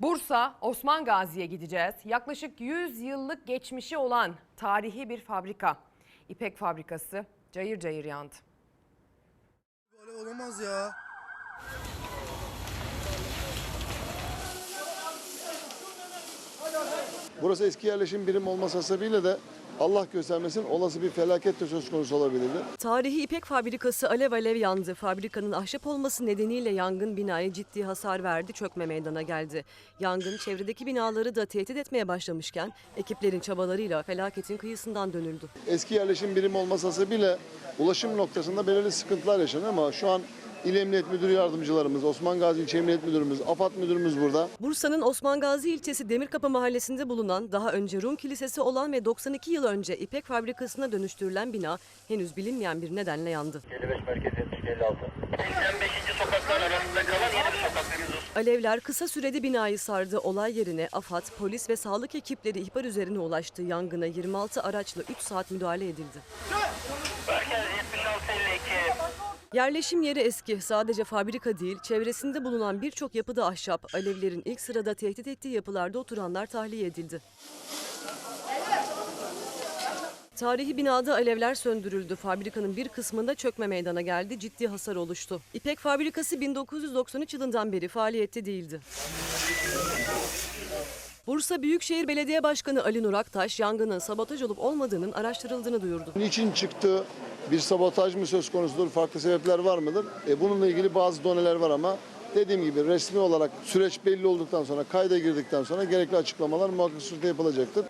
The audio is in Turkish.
Bursa Osman Gazi'ye gideceğiz. Yaklaşık 100 yıllık geçmişi olan tarihi bir fabrika. İpek fabrikası cayır cayır yandı. Böyle olamaz ya. Burası eski yerleşim birim olması hasebiyle de Allah göstermesin olası bir felaket de söz konusu olabilirdi. Tarihi İpek fabrikası alev alev yandı. Fabrikanın ahşap olması nedeniyle yangın binaya ciddi hasar verdi, çökme meydana geldi. Yangın çevredeki binaları da tehdit etmeye başlamışken ekiplerin çabalarıyla felaketin kıyısından dönüldü. Eski yerleşim birim olması hasebiyle ulaşım noktasında belirli sıkıntılar yaşanıyor ama şu an İl Emniyet Müdürü Yardımcılarımız, Osman Gazi İlçe Emniyet Müdürümüz, AFAD Müdürümüz burada. Bursa'nın Osman Gazi ilçesi Demirkapı mahallesinde bulunan daha önce Rum Kilisesi olan ve 92 yıl önce İpek fabrikasına dönüştürülen bina henüz bilinmeyen bir nedenle yandı. 55 merkez 70 56. 85. sokaklar arasında kalan yeni bir sokak. Alevler kısa sürede binayı sardı. Olay yerine AFAD, polis ve sağlık ekipleri ihbar üzerine ulaştı. Yangına 26 araçla 3 saat müdahale edildi. Merkez 76 52. Yerleşim yeri eski. Sadece fabrika değil, çevresinde bulunan birçok yapıda ahşap. Alevlerin ilk sırada tehdit ettiği yapılarda oturanlar tahliye edildi. Tarihi binada alevler söndürüldü. Fabrikanın bir kısmında çökme meydana geldi. Ciddi hasar oluştu. İpek fabrikası 1993 yılından beri faaliyette değildi. Bursa Büyükşehir Belediye Başkanı Ali Nur Aktaş yangının sabotaj olup olmadığının araştırıldığını duyurdu. Niçin çıktı? Bir sabotaj mı söz konusudur? Farklı sebepler var mıdır? E, bununla ilgili bazı doneler var ama dediğim gibi resmi olarak süreç belli olduktan sonra kayda girdikten sonra gerekli açıklamalar muhakkak surete yapılacaktır.